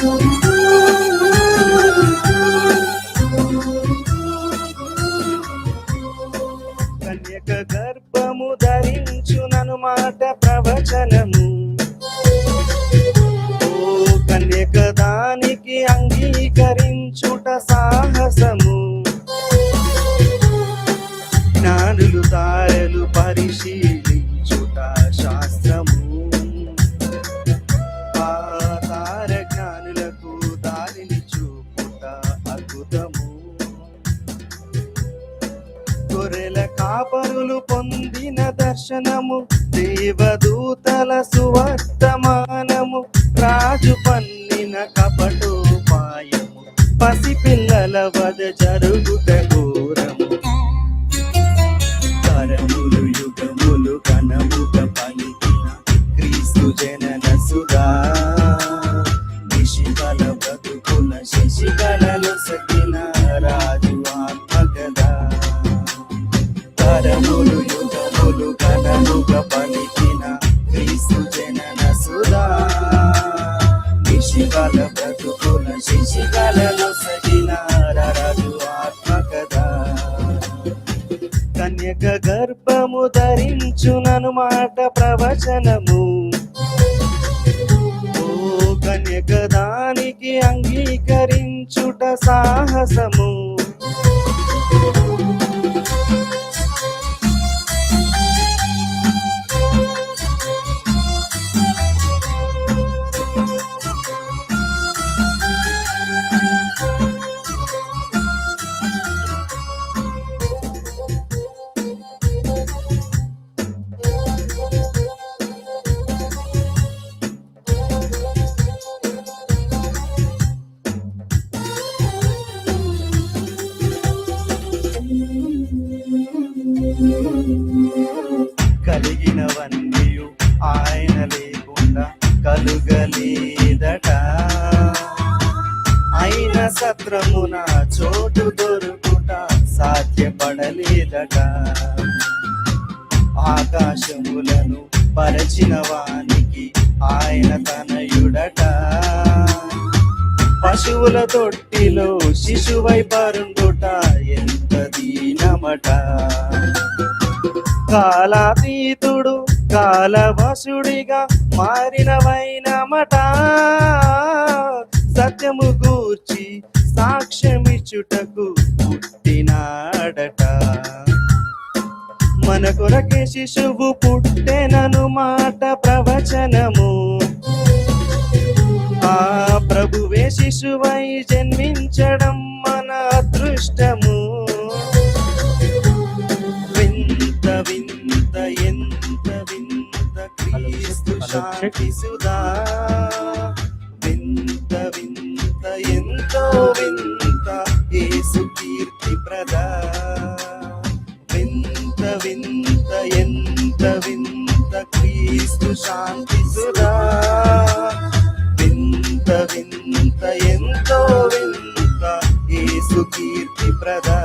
కన్యక గర్భము ధరించునను మాట ప్రవచనము. ఓ కన్యక దానికి అంగీకరించుట సాహసము. జ్ఞానులు తారలు పరిశీలించుట కాపరులు పొందిన దర్శనము దేవదూతల సువర్తమానము రాజు పన్నిన కపటోపాయము పసిపిల్లల వద జరుగుట తరములు యుగములు కనముగ పలికిన క్రీస్తు జనన సుధా నిశికల బ్రతుకుల శశికలలో సకిన రాజు ఆత్మకదా కన్యక గర్భము ధరించునను మాట ప్రవచనము. ఓ కన్యక దానికి అంగీకరించుట సాహసము. కలిగినవన్నీ ఆయన లేకుండా కలుగలేదట. అయిన సత్రమున చోటు దొరుకుట సాధ్యపడలేదట. ఆకాశములను పరచిన వానికి ఆయన తనయుడట. పశువుల తొట్టిలో శిశువై పరుండుట ఎంత దీనమట. కాలాతీతుడు కాలవశుడిగా మారినవైనమట సత్యము గూర్చి సాక్ష్యమిచ్చుటకు పుట్టినాడట. మన కొరకే శిశువు పుట్టెనను మాట ప్రవచనము. ఆ ప్రభువే శిశువై జన్మించడం మన అదృష్టము. అభిషేక్ వింత వింత ఎంతో వింత ఏసు కీర్తి ప్రదా. వింత వింత ఎంత వింత క్రీస్తు శాంతి సుధా వింత వింత ఎంతో వింత కీర్తి ప్రదా.